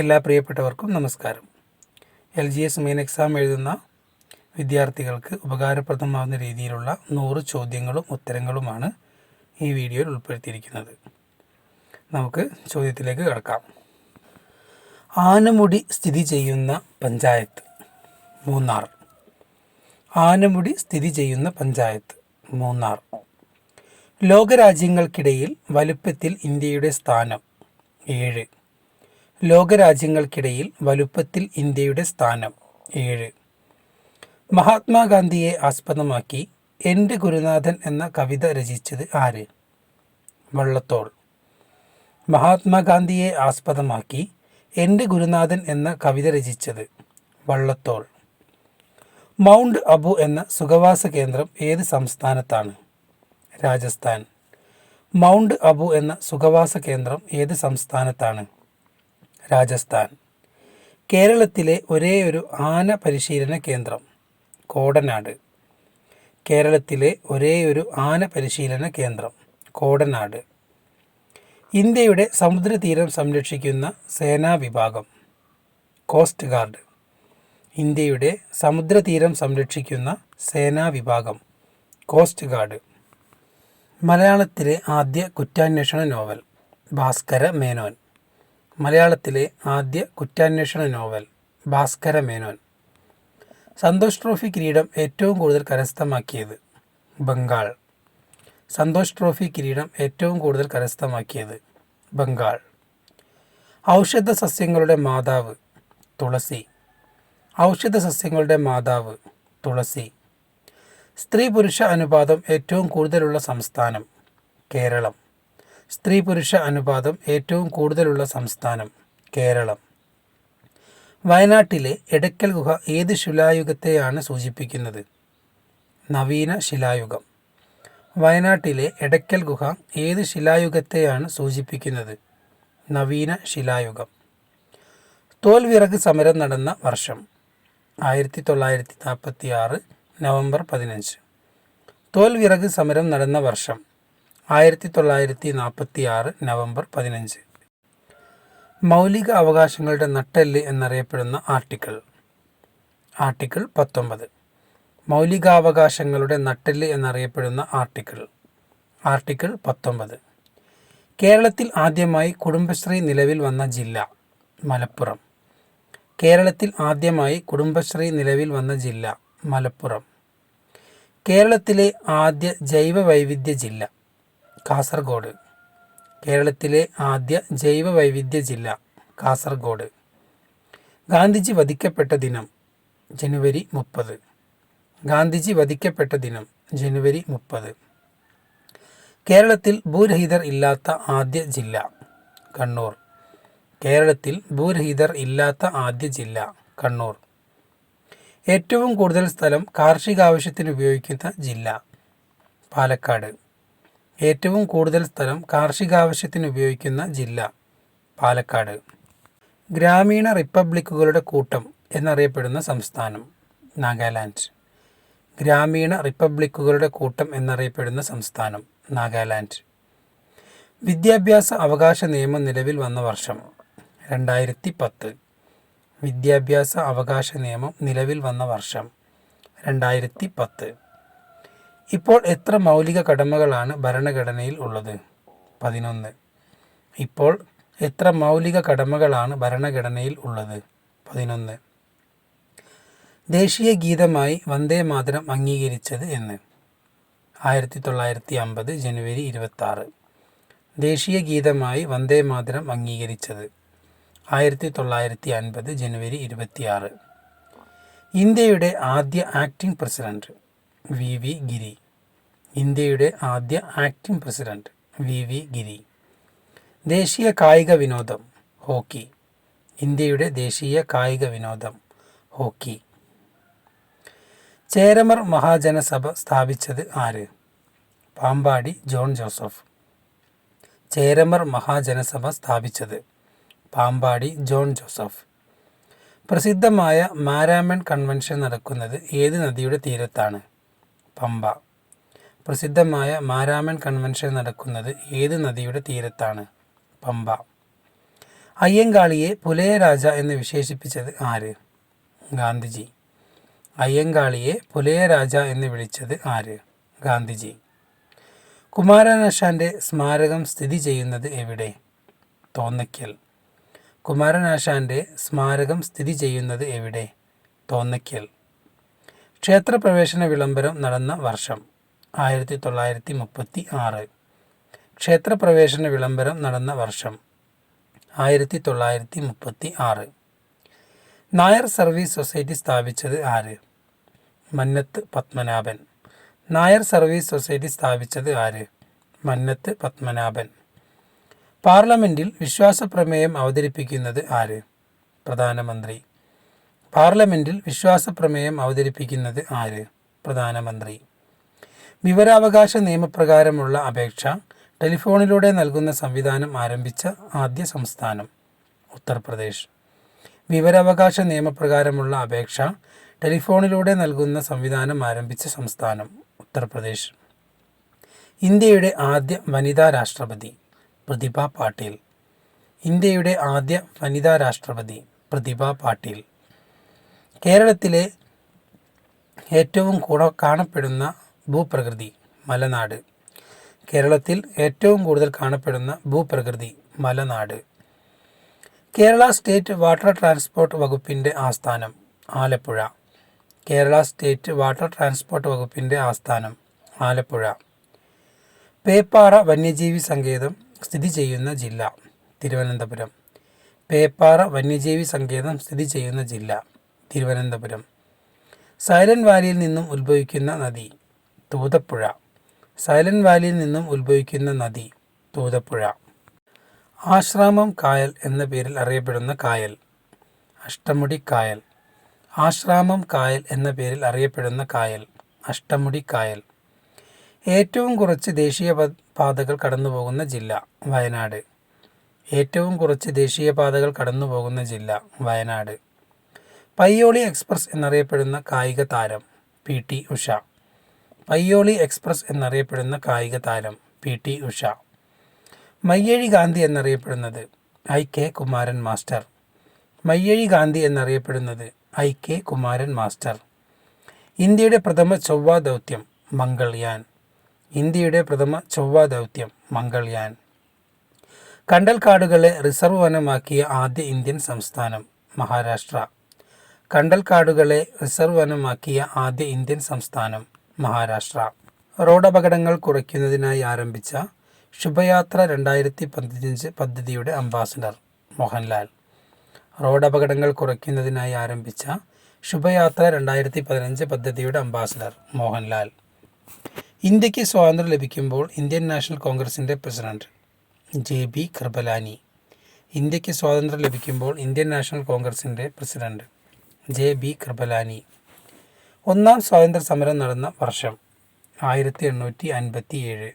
എല്ലാ പ്രിയപ്പെട്ടവർക്കും നമസ്കാരം. L G S main exam എഴുതുന്ന വിദ്യാർത്ഥികൾക്ക് ഉപകാരപ്രദമാകുന്ന രീതിയിലുള്ള നൂറ് ചോദ്യങ്ങളും ഉത്തരങ്ങളുമാണ് ഈ വീഡിയോയിൽ ഉൾപ്പെടുത്തിയിരിക്കുന്നത്. നമുക്ക് ചോദ്യത്തിലേക്ക് കിടക്കാം. ആനമുടി സ്ഥിതി ചെയ്യുന്ന പഞ്ചായത്ത് മൂന്നാർ. ആനമുടി സ്ഥിതി ചെയ്യുന്ന പഞ്ചായത്ത് മൂന്നാർ. ലോകരാജ്യങ്ങൾക്കിടയിൽ വലുപ്പത്തിൽ ഇന്ത്യയുടെ സ്ഥാനം ഏഴ്. ലോകരാജ്യങ്ങൾക്കിടയിൽ വലുപ്പത്തിൽ ഇന്ത്യയുടെ സ്ഥാനം. ഏഴ്. മഹാത്മാഗാന്ധിയെ ആസ്പദമാക്കി എന്റെ ഗുരുനാഥൻ എന്ന കവിത രചിച്ചത് ആര്? വള്ളത്തോൾ. മഹാത്മാഗാന്ധിയെ ആസ്പദമാക്കി എന്റെ ഗുരുനാഥൻ എന്ന കവിത രചിച്ചത് വള്ളത്തോൾ. മൗണ്ട് അബു എന്ന സുഖവാസ കേന്ദ്രം ഏത് സംസ്ഥാനത്താണ്? രാജസ്ഥാൻ. മൗണ്ട് അബു എന്ന സുഖവാസ കേന്ദ്രം ഏത് സംസ്ഥാനത്താണ്? രാജസ്ഥാൻ. കേരളത്തിലെ ഒരേയൊരു ആന പരിശീലന കേന്ദ്രം കോടനാട്. കേരളത്തിലെ ഒരേയൊരു ആന പരിശീലന കേന്ദ്രം കോടനാട്. ഇന്ത്യയുടെ സമുദ്രതീരം സംരക്ഷിക്കുന്ന സേനാ വിഭാഗം കോസ്റ്റ് ഗാർഡ്. ഇന്ത്യയുടെ സമുദ്രതീരം സംരക്ഷിക്കുന്ന സേനാ വിഭാഗം കോസ്റ്റ് ഗാർഡ്. മലയാളത്തിലെ ആദ്യ കുറ്റാന്വേഷണ നോവൽ ഭാസ്കര മേനോൻ. മലയാളത്തിലെ ആദ്യ കുറ്റാന്വേഷണ നോവൽ ഭാസ്കര മേനോൻ. സന്തോഷ് ട്രോഫി കിരീടം ഏറ്റവും കൂടുതൽ കരസ്ഥമാക്കിയത് ബംഗാൾ. സന്തോഷ് ട്രോഫി കിരീടം ഏറ്റവും കൂടുതൽ കരസ്ഥമാക്കിയത് ബംഗാൾ. ഔഷധ സസ്യങ്ങളുടെ മാതാവ് തുളസി. ഔഷധ സസ്യങ്ങളുടെ മാതാവ് തുളസി. സ്ത്രീ പുരുഷ അനുപാതം ഏറ്റവും കൂടുതലുള്ള സംസ്ഥാനം കേരളം. സ്ത്രീ പുരുഷ അനുപാതം ഏറ്റവും കൂടുതലുള്ള സംസ്ഥാനം കേരളം. വയനാട്ടിലെ എടക്കൽ ഗുഹ ഏത് ശിലായുഗത്തെയാണ് സൂചിപ്പിക്കുന്നത്? നവീന ശിലായുഗം. വയനാട്ടിലെ എടക്കൽ ഗുഹ ഏത് ശിലായുഗത്തെയാണ് സൂചിപ്പിക്കുന്നത്? നവീന ശിലായുഗം. തോൽവിറക് സമരം നടന്ന വർഷം ആയിരത്തി തൊള്ളായിരത്തി നാൽപ്പത്തി ആറ് നവംബർ പതിനഞ്ച്. തോൽവിറക് സമരം നടന്ന വർഷം ആയിരത്തി തൊള്ളായിരത്തി നാൽപ്പത്തി ആറ് നവംബർ പതിനഞ്ച്. മൗലിക അവകാശങ്ങളുടെ നട്ടെല്ല് എന്നറിയപ്പെടുന്ന ആർട്ടിക്കിൾ. ആർട്ടിക്കിൾ പത്തൊമ്പത്. മൗലികാവകാശങ്ങളുടെ നട്ടെല്ല് എന്നറിയപ്പെടുന്ന ആർട്ടിക്കിൾ. ആർട്ടിക്കിൾ പത്തൊമ്പത്. കേരളത്തിൽ ആദ്യമായി കുടുംബശ്രീ നിലവിൽ വന്ന ജില്ല മലപ്പുറം. കേരളത്തിൽ ആദ്യമായി കുടുംബശ്രീ നിലവിൽ വന്ന ജില്ല മലപ്പുറം. കേരളത്തിലെ ആദ്യ ജൈവ വൈവിധ്യ ജില്ല കാസർഗോഡ്. കേരളത്തിലെ ആദ്യ ജൈവ വൈവിധ്യ ജില്ല കാസർഗോഡ്. ഗാന്ധിജി വധിക്കപ്പെട്ട ദിനം ജനുവരി മുപ്പത്. ഗാന്ധിജി വധിക്കപ്പെട്ട ദിനം ജനുവരി മുപ്പത്. കേരളത്തിൽ ഭൂരഹിതർ ഇല്ലാത്ത ആദ്യ ജില്ല കണ്ണൂർ. കേരളത്തിൽ ഭൂരഹിതർ ഇല്ലാത്ത ആദ്യ ജില്ല കണ്ണൂർ. ഏറ്റവും കൂടുതൽ സ്ഥലം കാർഷികാവശ്യത്തിന് ഉപയോഗിക്കുന്ന ജില്ല പാലക്കാട്. ഏറ്റവും കൂടുതൽ സ്ഥലം കാർഷികാവശ്യത്തിന് ഉപയോഗിക്കുന്ന ജില്ല പാലക്കാട്. ഗ്രാമീണ റിപ്പബ്ലിക്കുകളുടെ കൂട്ടം എന്നറിയപ്പെടുന്ന സംസ്ഥാനം നാഗാലാൻഡ്. ഗ്രാമീണ റിപ്പബ്ലിക്കുകളുടെ കൂട്ടം എന്നറിയപ്പെടുന്ന സംസ്ഥാനം നാഗാലാൻഡ്. വിദ്യാഭ്യാസ അവകാശ നിയമം നിലവിൽ വന്ന വർഷം രണ്ടായിരത്തി പത്ത് വിദ്യാഭ്യാസ അവകാശ നിയമം നിലവിൽ വന്ന വർഷം രണ്ടായിരത്തി പത്ത് ഇപ്പോൾ എത്ര മൗലിക കടമകളാണ് ഭരണഘടനയിൽ ഉള്ളത്? പതിനൊന്ന്. ഇപ്പോൾ എത്ര മൗലിക കടമകളാണ് ഭരണഘടനയിൽ ഉള്ളത്? പതിനൊന്ന്. ദേശീയ ഗീതമായി വന്ദേ മാതരം അംഗീകരിച്ചത് എന്ന്. ആയിരത്തി തൊള്ളായിരത്തി അമ്പത് ജനുവരി ഇരുപത്തി ദേശീയ ഗീതമായി വന്ദേ മാതരം അംഗീകരിച്ചത്. ആയിരത്തി തൊള്ളായിരത്തി അൻപത് ജനുവരി ഇരുപത്തിയാറ്. ഇന്ത്യയുടെ ആദ്യ acting president. V V Giri ഇന്ത്യയുടെ ആദ്യ acting president V V Giri. ദേശീയ കായിക വിനോദം ഹോക്കി. ഇന്ത്യയുടെ ദേശീയ കായിക വിനോദം ഹോക്കി. ചേരമർ മഹാജനസഭ സ്ഥാപിച്ചത് ആര്? Pampady John Joseph. ചേരമർ മഹാജനസഭ സ്ഥാപിച്ചത് പാമ്പാടി ജോൺ ജോസഫ്. പ്രസിദ്ധമായ മാരാമൺ കൺവെൻഷൻ നടക്കുന്നത് ഏത് നദിയുടെ തീരത്താണ്? പമ്പ. പ്രസിദ്ധമായ മാരാമൻ കൺവെൻഷൻ നടക്കുന്നത് ഏത് നദിയുടെ തീരത്താണ്? പമ്പ. അയ്യങ്കാളിയെ പുലയ രാജ എന്ന് വിശേഷിപ്പിച്ചത് ആര്? ഗാന്ധിജി. അയ്യങ്കാളിയെ പുലയ രാജ എന്ന് വിളിച്ചത് ആര്? ഗാന്ധിജി. കുമാരനാശാന്റെ സ്മാരകം സ്ഥിതി ചെയ്യുന്നത് എവിടെ? തോന്നയ്ക്കൽ. കുമാരനാശാന്റെ സ്മാരകം സ്ഥിതി ചെയ്യുന്നത് എവിടെ? തോന്നയ്ക്കൽ. ക്ഷേത്രപ്രവേശന വിളംബരം നടന്ന വർഷം ആയിരത്തി തൊള്ളായിരത്തി മുപ്പത്തി ആറ് ക്ഷേത്രപ്രവേശന വിളംബരം നടന്ന വർഷം ആയിരത്തി തൊള്ളായിരത്തി മുപ്പത്തി ആറ് നായർ സർവീസ് സൊസൈറ്റി സ്ഥാപിച്ചത് ആര്? മന്നത്ത് പത്മനാഭൻ. നായർ സർവീസ് സൊസൈറ്റി സ്ഥാപിച്ചത് ആര്? മന്നത്ത് പത്മനാഭൻ. പാർലമെന്റിൽ വിശ്വാസ പ്രമേയം അവതരിപ്പിക്കുന്നത് ആര്? പ്രധാനമന്ത്രി. പാർലമെന്റിൽ വിശ്വാസപ്രമേയം അവതരിപ്പിക്കുന്നത് ആര്? പ്രധാനമന്ത്രി. വിവരാവകാശ നിയമപ്രകാരമുള്ള അപേക്ഷ ടെലിഫോണിലൂടെ നൽകുന്ന സംവിധാനം ആരംഭിച്ച ആദ്യ സംസ്ഥാനം ഉത്തർപ്രദേശ്. വിവരാവകാശ നിയമപ്രകാരമുള്ള അപേക്ഷ ടെലിഫോണിലൂടെ നൽകുന്ന സംവിധാനം ആരംഭിച്ച സംസ്ഥാനം ഉത്തർപ്രദേശ്. ഇന്ത്യയുടെ ആദ്യ വനിതാ രാഷ്ട്രപതി പ്രതിഭ പാട്ടീൽ. ഇന്ത്യയുടെ ആദ്യ വനിതാ രാഷ്ട്രപതി പ്രതിഭ പാട്ടീൽ. കേരളത്തിലെ ഏറ്റവും കൂട കാണപ്പെടുന്ന ഭൂപ്രകൃതി മലനാട്. കേരളത്തിൽ ഏറ്റവും കൂടുതൽ കാണപ്പെടുന്ന ഭൂപ്രകൃതി മലനാട്. കേരള സ്റ്റേറ്റ് വാട്ടർ ട്രാൻസ്പോർട്ട് വകുപ്പിന്റെ ആസ്ഥാനം Alappuzha. Kerala state water transport വകുപ്പിന്റെ ആസ്ഥാനം ആലപ്പുഴ. പേപ്പാറ വന്യജീവി സങ്കേതം സ്ഥിതി ചെയ്യുന്ന ജില്ല തിരുവനന്തപുരം. പേപ്പാറ വന്യജീവി സങ്കേതം സ്ഥിതി ചെയ്യുന്ന ജില്ല തിരുവനന്തപുരം. സൈലന്റ് വാലിയിൽ നിന്നും ഉത്ഭവിക്കുന്ന നദി തൂതപ്പുഴ. സൈലന്റ് വാലിയിൽ നിന്നും ഉത്ഭവിക്കുന്ന നദി തൂതപ്പുഴ. ആശ്രാമം കായൽ എന്ന പേരിൽ അറിയപ്പെടുന്ന കായൽ അഷ്ടമുടി കായൽ. ആശ്രാമം കായൽ എന്ന പേരിൽ അറിയപ്പെടുന്ന കായൽ അഷ്ടമുടി കായൽ. ഏറ്റവും കുറച്ച് ദേശീയ പാതകൾ കടന്നുപോകുന്ന ജില്ല വയനാട്. ഏറ്റവും കുറച്ച് ദേശീയ പാതകൾ കടന്നുപോകുന്ന ജില്ല വയനാട്. പയ്യോളി എക്സ്പ്രസ് എന്നറിയപ്പെടുന്ന കായിക താരം P T Usha. Payyoli express എന്നറിയപ്പെടുന്ന കായിക താരം പി ടി ഉഷ. മയ്യഴി ഗാന്ധി എന്നറിയപ്പെടുന്നത് I K Kumaran master. Mayyazhi Gandhi എന്നറിയപ്പെടുന്നത് ഐ കെ കുമാരൻ മാസ്റ്റർ. ഇന്ത്യയുടെ പ്രഥമ ചൊവ്വ ദൗത്യം മംഗൾയാൻ. ഇന്ത്യയുടെ പ്രഥമ ചൊവ്വ ദൗത്യം മംഗൾയാൻ. കണ്ടൽക്കാടുകളെ റിസർവ് വനമാക്കിയ ആദ്യ ഇന്ത്യൻ സംസ്ഥാനം മഹാരാഷ്ട്ര. കണ്ടൽക്കാടുകളെ റിസർവ് വനമാക്കിയ ആദ്യ ഇന്ത്യൻ സംസ്ഥാനം മഹാരാഷ്ട്ര. റോഡപകടങ്ങൾ കുറയ്ക്കുന്നതിനായി ആരംഭിച്ച ശുഭയാത്ര രണ്ടായിരത്തി പതിനഞ്ച് പദ്ധതിയുടെ അംബാസഡർ മോഹൻലാൽ. റോഡപകടങ്ങൾ കുറയ്ക്കുന്നതിനായി ആരംഭിച്ച ശുഭയാത്ര രണ്ടായിരത്തി പതിനഞ്ച് പദ്ധതിയുടെ അംബാസഡർ മോഹൻലാൽ. ഇന്ത്യയ്ക്ക് സ്വാതന്ത്ര്യം ലഭിക്കുമ്പോൾ ഇന്ത്യൻ നാഷണൽ കോൺഗ്രസിന്റെ പ്രസിഡന്റ് ജെ ബി കൃപലാനി. ഇന്ത്യയ്ക്ക് സ്വാതന്ത്ര്യം ലഭിക്കുമ്പോൾ ഇന്ത്യൻ നാഷണൽ കോൺഗ്രസിന്റെ പ്രസിഡന്റ് ജെ ബി കൃപലാനി. ഒന്നാം സ്വാതന്ത്ര്യ സമരം നടന്ന വർഷം ആയിരത്തി എണ്ണൂറ്റി അൻപത്തി ഏഴ്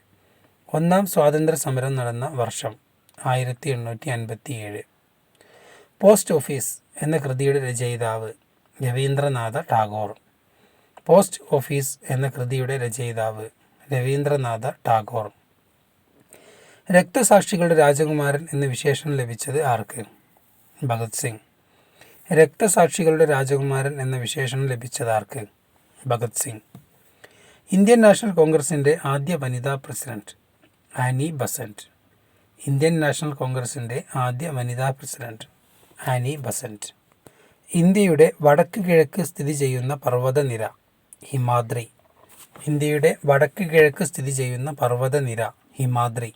ഒന്നാം സ്വാതന്ത്ര്യ സമരം നടന്ന വർഷം ആയിരത്തി എണ്ണൂറ്റി അൻപത്തി ഏഴ് പോസ്റ്റ് ഓഫീസ് എന്ന കൃതിയുടെ രചയിതാവ് രവീന്ദ്രനാഥ ടാഗോർ. പോസ്റ്റ് ഓഫീസ് എന്ന കൃതിയുടെ രചയിതാവ് രവീന്ദ്രനാഥ ടാഗോർ. രക്തസാക്ഷികളുടെ രാജകുമാരൻ എന്ന വിശേഷണം ലഭിച്ചത് ആർക്ക്? ഭഗത് സിംഗ്. രക്തസാക്ഷികളുടെ രാജകുമാരൻ എന്ന വിശേഷണം ലഭിച്ചത് ആർക്ക് ഭഗത് സിംഗ്. ഇന്ത്യൻ നാഷണൽ കോൺഗ്രസിന്റെ ആദ്യ വനിതാ president Annie Besant. Indian national കോൺഗ്രസിന്റെ ആദ്യ വനിതാ പ്രസിഡന്റ് ആനി ബസന്റ്. ഇന്ത്യയുടെ വടക്ക് കിഴക്ക് സ്ഥിതി ചെയ്യുന്ന പർവതനിര ഹിമാദ്രി. ഇന്ത്യയുടെ വടക്ക് കിഴക്ക് സ്ഥിതി ചെയ്യുന്ന പർവതനിര ഹിമാദ്രി.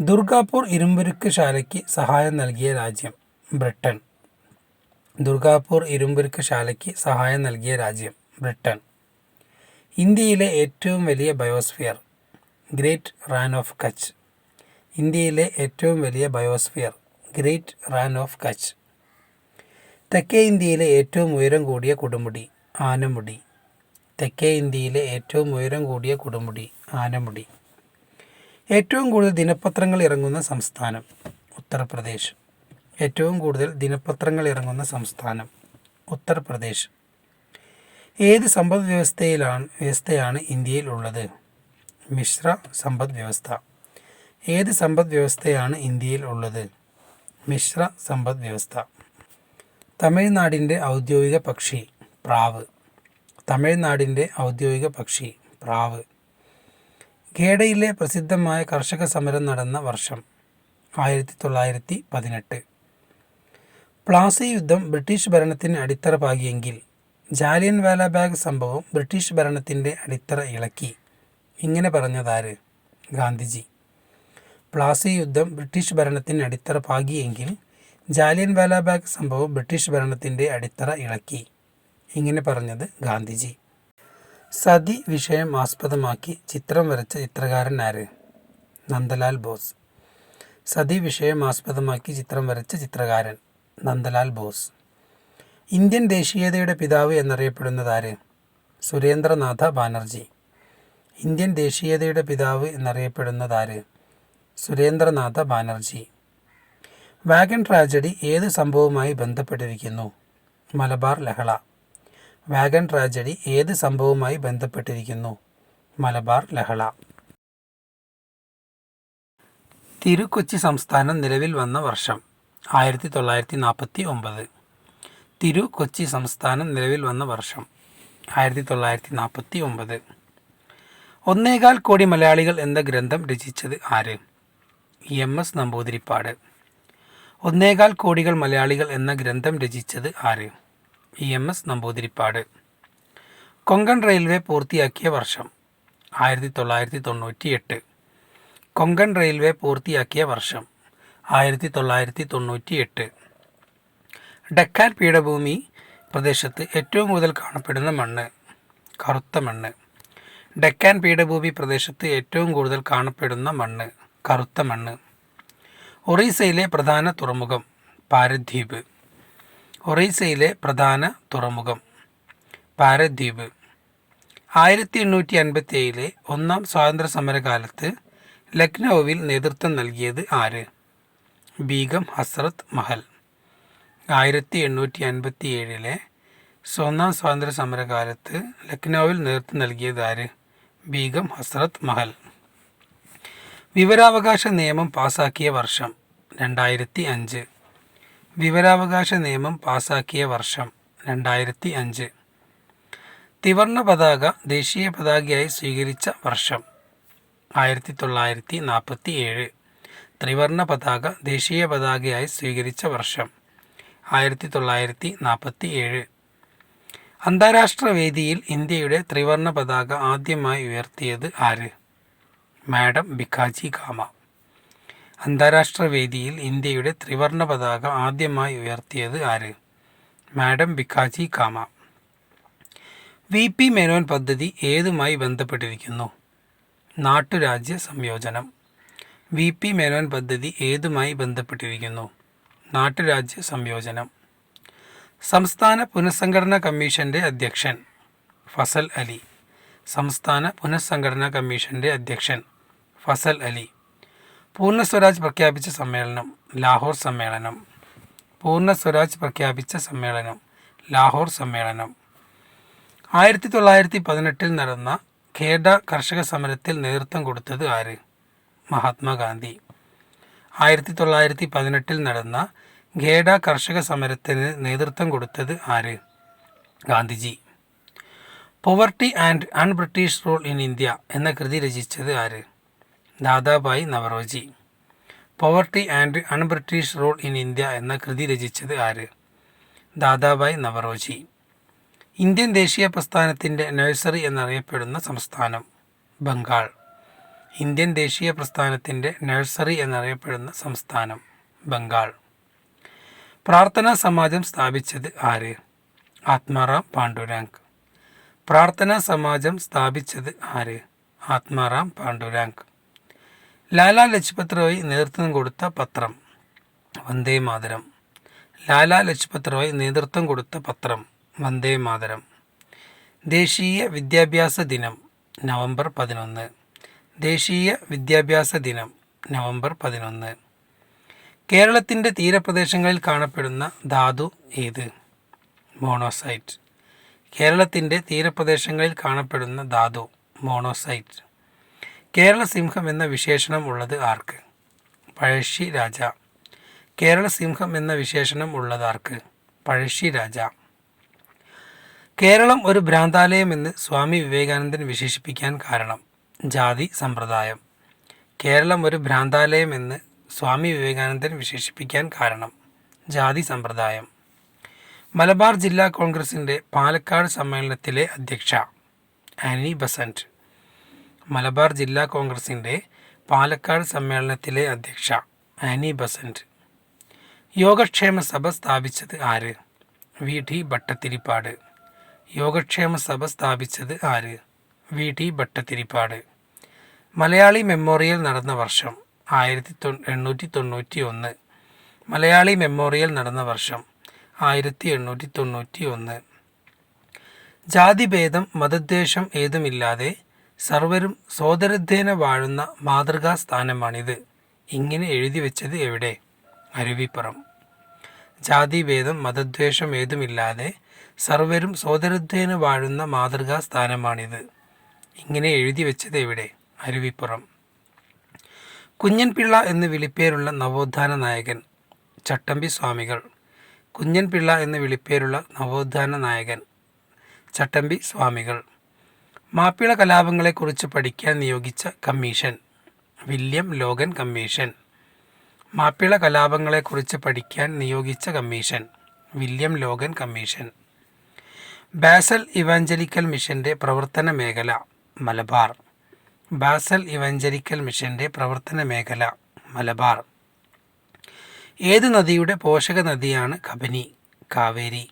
ദുർഗാപൂർ ഇരുമ്പുരുക്ക് ശാലയ്ക്ക് സഹായം നൽകിയ രാജ്യം ബ്രിട്ടൻ. ദുർഗാപൂർ ഇരുമ്പുരുക്ക് ശാലയ്ക്ക് സഹായം നൽകിയ രാജ്യം ബ്രിട്ടൻ. ഇന്ത്യയിലെ ഏറ്റവും വലിയ biosphere great Rann of Kutch. ഇന്ത്യയിലെ ഏറ്റവും വലിയ biosphere great Rann of Kutch. തെക്കേ ഇന്ത്യയിലെ ഏറ്റവും ഉയരം കൂടിയ കൊടുമുടി ആനമുടി. തെക്കേ ഇന്ത്യയിലെ ഏറ്റവും ഉയരം കൂടിയ കൊടുമുടി ആനമുടി. ഏറ്റവും കൂടുതൽ ദിനപത്രങ്ങൾ ഇറങ്ങുന്ന സംസ്ഥാനം ഉത്തർപ്രദേശ്. ഏറ്റവും കൂടുതൽ ദിനപത്രങ്ങൾ ഇറങ്ങുന്ന സംസ്ഥാനം ഉത്തർപ്രദേശ്. ഏത് സമ്പദ് വ്യവസ്ഥയിലാണ് വ്യവസ്ഥയാണ് ഇന്ത്യയിൽ ഉള്ളത് മിശ്ര സമ്പദ് വ്യവസ്ഥ. ഏത് സമ്പദ് വ്യവസ്ഥയാണ് ഇന്ത്യയിൽ ഉള്ളത് മിശ്ര സമ്പദ് വ്യവസ്ഥ. തമിഴ്നാടിന്റെ ഔദ്യോഗിക പക്ഷി പ്രാവ്. തമിഴ്നാടിന്റെ ഔദ്യോഗിക പക്ഷി പ്രാവ്. ഖേഡയിലെ പ്രസിദ്ധമായ കർഷക സമരം നടന്ന വർഷം ആയിരത്തി തൊള്ളായിരത്തി പതിനെട്ട്. പ്ലാസി യുദ്ധം ബ്രിട്ടീഷ് ഭരണത്തിന് അടിത്തറ പാകിയെങ്കിൽ ജാലിയൻ വാലാബാഗ് സംഭവം ബ്രിട്ടീഷ് ഭരണത്തിന്റെ അടിത്തറ ഇളക്കി. ഇങ്ങനെ പറഞ്ഞതാര്? ഗാന്ധിജി. പ്ലാസി യുദ്ധം ബ്രിട്ടീഷ് ഭരണത്തിന് അടിത്തറ പാകിയെങ്കിൽ ജാലിയൻ വാലാബാഗ് സംഭവം ബ്രിട്ടീഷ് ഭരണത്തിന്റെ അടിത്തറ ഇളക്കി. ഇങ്ങനെ പറഞ്ഞത് ഗാന്ധിജി. സതി വിഷയം ആസ്പദമാക്കി ചിത്രം വരച്ച ചിത്രകാരൻ ആര്? നന്ദലാൽ ബോസ്. സതി വിഷയം ആസ്പദമാക്കി ചിത്രം വരച്ച ചിത്രകാരൻ നന്ദലാൽ ബോസ്. ഇന്ത്യൻ ദേശീയതയുടെ പിതാവ് എന്നറിയപ്പെടുന്നത് ആര്? സുരേന്ദ്രനാഥ ബാനർജി. ഇന്ത്യൻ ദേശീയതയുടെ പിതാവ് എന്നറിയപ്പെടുന്നത് ആര്? സുരേന്ദ്രനാഥ ബാനർജി. വാഗൺ ട്രാജഡി ഏത് സംഭവവുമായി ബന്ധപ്പെട്ടിരിക്കുന്നു? മലബാർ ലഹള. വാഗൺ ട്രാജഡി ഏത് സംഭവവുമായി ബന്ധപ്പെട്ടിരിക്കുന്നു? മലബാർ ലഹള. തിരുക്കൊച്ചി സംസ്ഥാനം നിലവിൽ വന്ന വർഷം. ആയിരത്തി തൊള്ളായിരത്തി നാൽപ്പത്തി ഒമ്പത് തിരു കൊച്ചി സംസ്ഥാനം നിലവിൽ വന്ന വർഷം ആയിരത്തി തൊള്ളായിരത്തി നാൽപ്പത്തി ഒമ്പത് ഒന്നേകാൽ കോടി മലയാളികൾ എന്ന ഗ്രന്ഥം രചിച്ചത് ആര്? M S Namboodiripad. ഒന്നേകാൽ കോടികൾ മലയാളികൾ എന്ന ഗ്രന്ഥം രചിച്ചത് ആര്? M S Namboodiripad. Konkan railway പൂർത്തിയാക്കിയ വർഷം ആയിരത്തി തൊള്ളായിരത്തി തൊണ്ണൂറ്റി എട്ട് കൊങ്കൺ റെയിൽവേ പൂർത്തിയാക്കിയ വർഷം ആയിരത്തി തൊള്ളായിരത്തി തൊണ്ണൂറ്റി എട്ട് ഡക്കാൻ പീഠഭൂമി പ്രദേശത്ത് ഏറ്റവും കൂടുതൽ കാണപ്പെടുന്ന മണ്ണ് കറുത്ത മണ്ണ്. ഡക്കാൻ പീഠഭൂമി പ്രദേശത്ത് ഏറ്റവും കൂടുതൽ കാണപ്പെടുന്ന മണ്ണ് കറുത്ത മണ്ണ്. ഒറീസയിലെ പ്രധാന തുറമുഖം പാരദ്വീപ്. ഒറീസയിലെ പ്രധാന തുറമുഖം പാരദ്വീപ്. ആയിരത്തി എണ്ണൂറ്റി അൻപത്തി ഏഴിലെ ഒന്നാം സ്വാതന്ത്ര്യ സമരകാലത്ത് ലക്നൌവിൽ നേതൃത്വം നൽകിയത് ആര്? ബീഗം ഹസ്രത്ത് മഹൽ. ആയിരത്തി എണ്ണൂറ്റി അൻപത്തി ഏഴിലെ ഒന്നാം സ്വാതന്ത്ര്യ സമരകാലത്ത് ലക്നൌവിൽ നേതൃത്വം നൽകിയതാര് ബീഗം ഹസ്രത്ത് മഹൽ. വിവരാവകാശ നിയമം പാസാക്കിയ വർഷം രണ്ടായിരത്തി അഞ്ച് വിവരാവകാശ നിയമം പാസാക്കിയ വർഷം രണ്ടായിരത്തി അഞ്ച് ത്രിവർണ പതാക ദേശീയ പതാകയായി സ്വീകരിച്ച വർഷം ആയിരത്തി തൊള്ളായിരത്തി നാൽപ്പത്തി ഏഴ് ത്രിവർണ പതാക ദേശീയ പതാകയായി സ്വീകരിച്ച വർഷം ആയിരത്തി തൊള്ളായിരത്തി നാൽപ്പത്തി ഏഴ് അന്താരാഷ്ട്ര വേദിയിൽ ഇന്ത്യയുടെ ത്രിവർണ പതാക ആദ്യമായി ഉയർത്തിയത് ആര്? മാഡം ബിക്കാജി കാമ അന്താരാഷ്ട്ര വേദിയിൽ ഇന്ത്യയുടെ ത്രിവർണ പതാക ആദ്യമായി ഉയർത്തിയത് ആര്? Madam Bhikaji Cama V P Menon പദ്ധതി ഏതുമായി ബന്ധപ്പെട്ടിരിക്കുന്നു? നാട്ടുരാജ്യ സംയോജനം. വി പി മേനോൻ പദ്ധതി ഏതുമായി ബന്ധപ്പെട്ടിരിക്കുന്നു? നാട്ടുരാജ്യ സംയോജനം. സംസ്ഥാന പുനഃസംഘടനാ കമ്മീഷന്റെ അധ്യക്ഷൻ ഫസൽ അലി. സംസ്ഥാന പുനഃസംഘടനാ കമ്മീഷന്റെ അധ്യക്ഷൻ ഫസൽ അലി. പൂർണ സ്വരാജ് പ്രഖ്യാപിച്ച സമ്മേളനം ലാഹോർ സമ്മേളനം. പൂർണ സ്വരാജ് പ്രഖ്യാപിച്ച സമ്മേളനം ലാഹോർ സമ്മേളനം. ആയിരത്തി തൊള്ളായിരത്തി പതിനെട്ടിൽ നടന്ന ഖേഡ കർഷക സമരത്തിൽ നേതൃത്വം കൊടുത്തത് ആര്? മഹാത്മാഗാന്ധി. ആയിരത്തി തൊള്ളായിരത്തി പതിനെട്ടിൽ നടന്ന ഖേഡ കർഷക സമരത്തിന് നേതൃത്വം കൊടുത്തത് ആര്? Gandhiji. Poverty and un British rule in India എന്ന കൃതി രചിച്ചത് ആര്? Dadabhai Naoroji. Poverty and un British rule in India എന്ന കൃതി രചിച്ചത് ആര്? ദാദാബായി നവറോജി. ഇന്ത്യൻ ദേശീയ പ്രസ്ഥാനത്തിന്റെ നഴ്സറി എന്നറിയപ്പെടുന്ന സംസ്ഥാനം ബംഗാൾ. ഇന്ത്യൻ ദേശീയ പ്രസ്ഥാനത്തിന്റെ നഴ്സറി എന്നറിയപ്പെടുന്ന സംസ്ഥാനം ബംഗാൾ. പ്രാർത്ഥനാ സമാജം സ്ഥാപിച്ചത് ആര്? ആത്മാറാം പാണ്ഡുരാങ്ക്. പ്രാർത്ഥനാ സമാജം സ്ഥാപിച്ചത് ആര്? ആത്മാറാം പാണ്ഡുരാങ്ക്. ലാലാ ലജ്പത് റോയ് നേതൃത്വം കൊടുത്ത പത്രം വന്ദേ മാതരം. ലാലാ ലജ്പത് റോയ് നേതൃത്വം കൊടുത്ത പത്രം വന്ദേ മാതരം. ദേശീയ വിദ്യാഭ്യാസ ദിനം നവംബർ പതിനൊന്ന്. ദേശീയ വിദ്യാഭ്യാസ ദിനം നവംബർ പതിനൊന്ന്. കേരളത്തിന്റെ തീരപ്രദേശങ്ങളിൽ കാണപ്പെടുന്ന ധാതു ഏത്? മോണോസൈറ്റ്. കേരളത്തിന്റെ തീരപ്രദേശങ്ങളിൽ കാണപ്പെടുന്ന ധാതു മോണോസൈറ്റ്. കേരള സിംഹം എന്ന വിശേഷണം ഉള്ളത് ആർക്ക്? പഴശ്ശി രാജ. കേരള സിംഹം എന്ന വിശേഷണം ഉള്ളത് ആർക്ക്? പഴശ്ശി രാജ. കേരളം ഒരു ഭ്രാന്താലയമെന്ന് സ്വാമി വിവേകാനന്ദൻ വിശേഷിപ്പിക്കാൻ കാരണം ജാതി സമ്പ്രദായം. കേരളം ഒരു ഭ്രാന്താലയം എന്ന് സ്വാമി വിവേകാനന്ദൻ വിശേഷിപ്പിക്കാൻ കാരണം ജാതി സമ്പ്രദായം. മലബാർ ജില്ലാ കോൺഗ്രസിന്റെ പാലക്കാട് സമ്മേളനത്തിലെ അധ്യക്ഷ ആനി ബസന്റ്. മലബാർ ജില്ലാ കോൺഗ്രസിന്റെ പാലക്കാട് സമ്മേളനത്തിലെ അധ്യക്ഷ ആനി ബസന്റ്. യോഗക്ഷേമ സഭ സ്ഥാപിച്ചത് ആര്? വി ടി ഭട്ടത്തിരിപ്പാട് യോഗക്ഷേമ സഭ സ്ഥാപിച്ചത് ആര്? V T Bhattathiripad Malayali memorial നടന്ന വർഷം ആയിരത്തി തൊ എണ്ണൂറ്റി തൊണ്ണൂറ്റി ഒന്ന് മലയാളി മെമ്മോറിയൽ നടന്ന വർഷം ആയിരത്തി എണ്ണൂറ്റി തൊണ്ണൂറ്റി ഒന്ന് ജാതിഭേദം മതദ്വേഷം ഏതുമില്ലാതെ സർവരും സോദരധ്യേന വാഴുന്ന മാതൃകാ സ്ഥാനമാണിത്. ഇങ്ങനെ എഴുതി വെച്ചത് എവിടെ? അരുവിപ്പുറം. ജാതിഭേദം മതദ്വേഷം ഏതുമില്ലാതെ സർവരും സോദരധ്യേന വാഴുന്ന മാതൃകാ സ്ഥാനമാണിത്. ഇങ്ങനെ എഴുതി വെച്ചത് എവിടെ? അരുവിപ്പുറം. കുഞ്ഞൻപിള്ള എന്ന് വിളിപ്പേരുള്ള നവോത്ഥാന നായകൻ ചട്ടമ്പി സ്വാമികൾ. കുഞ്ഞൻപിള്ള എന്ന് വിളിപ്പേരുള്ള നവോത്ഥാന നായകൻ ചട്ടമ്പി സ്വാമികൾ. മാപ്പിള കലാപങ്ങളെക്കുറിച്ച് പഠിക്കാൻ നിയോഗിച്ച commission. William Logan commission. Mappila കലാപങ്ങളെക്കുറിച്ച് പഠിക്കാൻ നിയോഗിച്ച commission. William Logan commission. Basel evangelical മിഷന്റെ പ്രവർത്തന മേഖല. മലബാർ. ബാസൽ ഇവഞ്ചരിക്കൽ മിഷന്റെ പ്രവർത്തന മേഖല മലബാർ. ഏത് നദിയുടെ പോഷക നദിയാണ് കബനി? കാവേരി.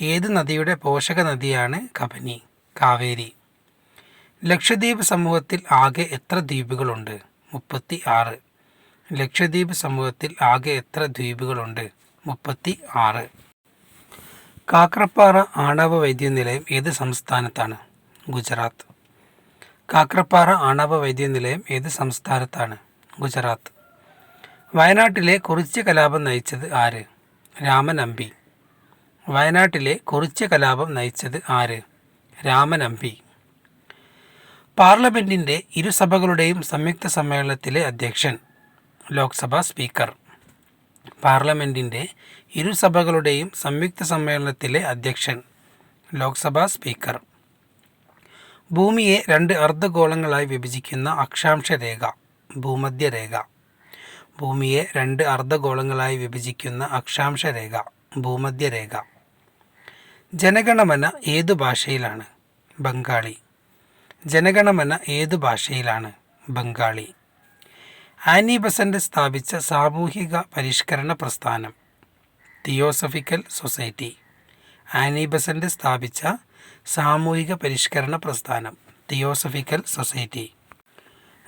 ഏത് നദിയുടെ പോഷക നദിയാണ് കബനി? കാവേരി. ലക്ഷദ്വീപ് സമൂഹത്തിൽ ആകെ എത്ര ദ്വീപുകളുണ്ട്? മുപ്പത്തി ആറ് ലക്ഷദ്വീപ് സമൂഹത്തിൽ ആകെ എത്ര ദ്വീപുകളുണ്ട്? മുപ്പത്തി ആറ് കാക്രപ്പാറ ആണവ വൈദ്യനിലയം ഏത് സംസ്ഥാനത്താണ്? ഗുജറാത്ത്. കാക്രപ്പാറ ആണവ വൈദ്യനിലയം ഏത് സംസ്ഥാനത്താണ്? ഗുജറാത്ത്. വയനാട്ടിലെ കുറിച്യ കലാപം നയിച്ചത് ആര്? രാമൻ അമ്പി വയനാട്ടിലെ കുറിച്യ കലാപം നയിച്ചത് ആര്? രാമൻ അമ്പി പാർലമെന്റിന്റെ ഇരുസഭകളുടെയും സംയുക്ത സമ്മേളനത്തിലെ അധ്യക്ഷൻ ലോക്സഭാ സ്പീക്കർ. പാർലമെന്റിന്റെ ഇരുസഭകളുടെയും സംയുക്ത സമ്മേളനത്തിലെ അധ്യക്ഷൻ ലോക്സഭാ സ്പീക്കർ. ഭൂമിയെ രണ്ട് അർദ്ധഗോളങ്ങളായി വിഭജിക്കുന്ന അക്ഷാംശ രേഖ ഭൂമധ്യരേഖ ഭൂമിയെ രണ്ട് അർദ്ധഗോളങ്ങളായി വിഭജിക്കുന്ന അക്ഷാംശ രേഖ ഭൂമധ്യരേഖ ജനഗണമന ഏതു ഭാഷയിലാണ്? ബംഗാളി. ജനഗണമന ഏതു ഭാഷയിലാണ്? ബംഗാളി. ആനി ബസന്റ് സ്ഥാപിച്ച സാമൂഹിക പരിഷ്കരണ പ്രസ്ഥാനം തിയോസഫിക്കൽ സൊസൈറ്റി. ആനി ബസന്റ് സ്ഥാപിച്ച സാമൂഹിക പരിഷ്കരണ പ്രസ്ഥാനം തിയോസഫിക്കൽ സൊസൈറ്റി.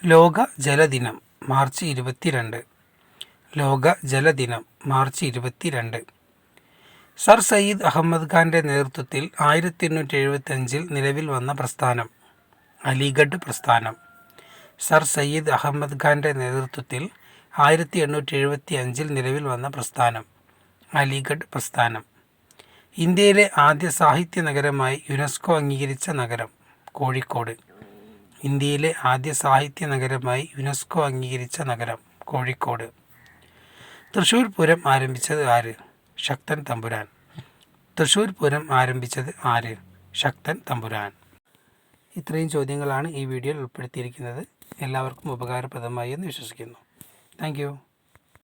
ലോക ജലദിനം മാർച്ച് ഇരുപത്തിരണ്ട്. ലോക ജലദിനം മാർച്ച് ഇരുപത്തിരണ്ട്. സർ സയ്യിദ് അഹമ്മദ് ഖാന്റെ നേതൃത്വത്തിൽ ആയിരത്തി എണ്ണൂറ്റി എഴുപത്തഞ്ചിൽ നിലവിൽ വന്ന പ്രസ്ഥാനം അലിഗഡ് പ്രസ്ഥാനം. സർ സയ്യിദ് അഹമ്മദ് ഖാന്റെ നേതൃത്വത്തിൽ ആയിരത്തി എണ്ണൂറ്റി എഴുപത്തി അഞ്ചിൽ നിലവിൽ വന്ന പ്രസ്ഥാനം അലിഗഡ് പ്രസ്ഥാനം. ഇന്ത്യയിലെ ആദ്യ സാഹിത്യ നഗരമായി യുനെസ്കോ അംഗീകരിച്ച നഗരം കോഴിക്കോട്. ഇന്ത്യയിലെ ആദ്യ സാഹിത്യ നഗരമായി യുനെസ്കോ അംഗീകരിച്ച നഗരം കോഴിക്കോട്. തൃശ്ശൂർ പൂരം ആരംഭിച്ചത് ആര്? ശക്തൻ തമ്പുരാൻ. തൃശ്ശൂർ പൂരം ആരംഭിച്ചത് ആര്? ശക്തൻ തമ്പുരാൻ. ഇത്രയും ചോദ്യങ്ങളാണ് ഈ വീഡിയോയിൽ ഉൾപ്പെടുത്തിയിരിക്കുന്നത്. എല്ലാവർക്കും ഉപകാരപ്രദമായി എന്ന് വിശ്വസിക്കുന്നു. താങ്ക്